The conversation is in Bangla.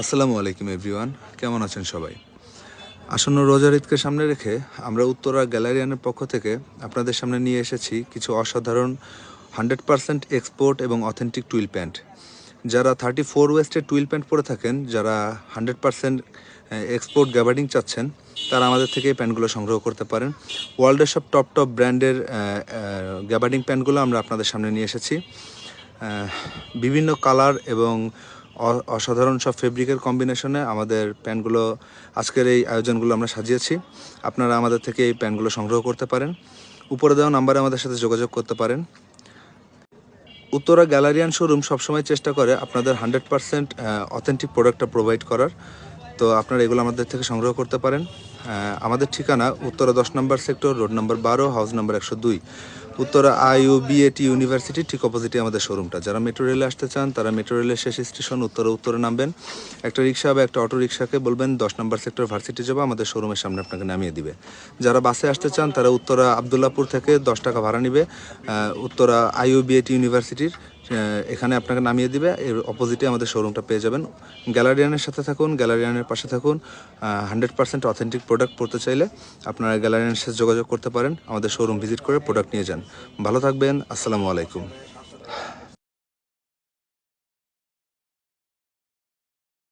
আসসালামু আলাইকুম, এভরিওয়ান। কেমন আছেন সবাই? আসন্ন রোজার ঈদকে সামনে রেখে আমরা উত্তরা গ্যালারিয়ানের পক্ষ থেকে আপনাদের সামনে নিয়ে এসেছি কিছু অসাধারণ হান্ড্রেড পারসেন্ট এক্সপোর্ট এবং অথেন্টিক টুইল প্যান্ট। যারা থার্টি ফোর ওয়েস্টের টুইল প্যান্ট পরে থাকেন, যারা হান্ড্রেড পারসেন্ট এক্সপোর্ট গ্যাবার্ডিং চাচ্ছেন, তারা আমাদের থেকে এই প্যান্টগুলো সংগ্রহ করতে পারেন। ওয়ার্ল্ডের সব টপ টপ ব্র্যান্ডের গ্যাবার্ডিং প্যান্টগুলো আমরা আপনাদের সামনে নিয়ে এসেছি। বিভিন্ন কালার এবং অসাধারণ সব ফেব্রিকের কম্বিনেশনে আমাদের প্যান্টগুলো আজকের এই আয়োজনগুলো আমরা সাজিয়েছি। আপনারা আমাদের থেকে এই প্যান্টগুলো সংগ্রহ করতে পারেন। উপরে দেওয়া নাম্বারে আমাদের সাথে যোগাযোগ করতে পারেন। উত্তরা গ্যালারিয়ান শোরুম সবসময় চেষ্টা করে আপনাদের হান্ড্রেড পারসেন্ট অথেন্টিক প্রোডাক্টটা প্রোভাইড করার। তো আপনারা এগুলো আমাদের থেকে সংগ্রহ করতে পারেন। আমাদের ঠিকানা উত্তরা দশ নম্বর সেক্টর, রোড নম্বর বারো, হাউস নম্বর একশো দুই। উত্তরা আইউ বিএটি ইউনিভার্সিটি ঠিক অপোজিটে আমাদের শোরুমটা যারা মেট্রো রেলে আসতে চান, তারা মেট্রো রেলের শেষ স্টেশন উত্তরা উত্তরে নামবেন। একটা রিক্সা বা একটা অটো রিক্সাকে বলবেন, দশ নম্বর সেক্টর ভার্সিটি যাব, আমাদের শোরুমের সামনে আপনাকে নামিয়ে দিবে। যারা বাসে আসতে চান, তারা উত্তরা আবদুল্লাপুর থেকে দশ টাকা ভাড়া নিবে। উত্তরা আইউ বিএটি ইউনিভার্সিটির এখানে আপনাকে নামিয়ে দিবে। এর অপোজিটে আমাদের শোরুমটা পেয়ে যাবেন। গ্যালারিয়ানের সাথে থাকুন, গ্যালারিয়ানের পাশে থাকুন। হান্ড্রেড পার্সেন্ট অথেন্টিক প্রোডাক্ট পড়তে চাইলে আপনারা গ্যালারিয়ানের সাথে যোগাযোগ করতে পারেন। আমাদের শোরুম ভিজিট করে প্রোডাক্ট নিয়ে যান। ভালো থাকবেন। আসসালামু আলাইকুম।